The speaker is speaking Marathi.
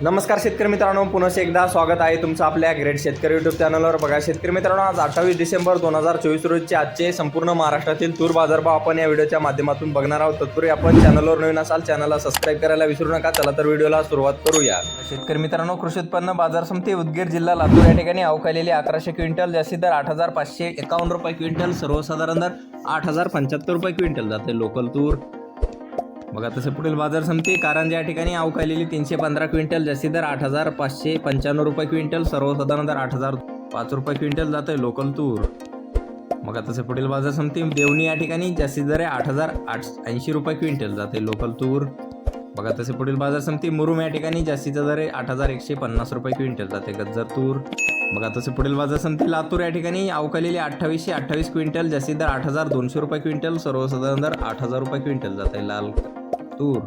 नमस्कार शेतकरी मित्रांनो पुन्हा एकदा स्वागत आहे तुमचं आपल्या ग्रेट शेतकरी युट्यूब चॅनलवर बघा शेतकरी मित्रांनो आज अठ्ठावीस डिसेंबर दोन हजार चोवीस रोजचे आजचे संपूर्ण महाराष्ट्रातील तूर बाजारभाव आपण या व्हिडिओच्या माध्यमातून बघणार आहोत. तत्पूर्वी आपण चॅनलवर नवीन असाल चॅनलला सबस्क्राईब करायला विसरू नका. चला तर व्हिडिओला सुरुवात करूया. शेतकरी मित्रांनो कृषी उत्पन्न बाजार समिती उदगीर जिल्हा लातूर या ठिकाणी अवकालेली अकराशे क्विंटल जास्तीत दर आठ हजार पाचशे एकावन्न रुपये क्विंटल सर्वसाधारण दर आठ हजार पंच्याहत्तर रुपये क्विंटल जाते. लोकल तूर बघा तसे पुढील बाजार समिती कारंजा या ठिकाणी अवकालेली तीनशे पंधरा क्विंटल जास्ती दर आठ हजार पाचशे पंच्याण्णव रुपये क्विंटल सर्वसाधारण दर आठ हजार पाच रुपये क्विंटल जातोय लोकल तूर. मग तसे पुढील बाजार समिती देवणी या ठिकाणी जास्तीत दर आहे आठ हजार आठ ऐंशी रुपये क्विंटल जाते लोकल तूर. बघा तसे पुढील बाजार समिती मुरुम या ठिकाणी जास्तीचा दर आहे आठ हजार एकशे पन्नास रुपये क्विंटल जाते गज्जर तूर. बघा तसे पुढील बाजार समिती लातूर या ठिकाणी अवकालेली अठ्ठावीसशे अठ्ठावीस क्विंटल जास्तीत दर आठ हजार दोनशे रुपये क्विंटल सर्वसाधारण दर आठ हजार रुपये क्विंटल जाते लाल तूर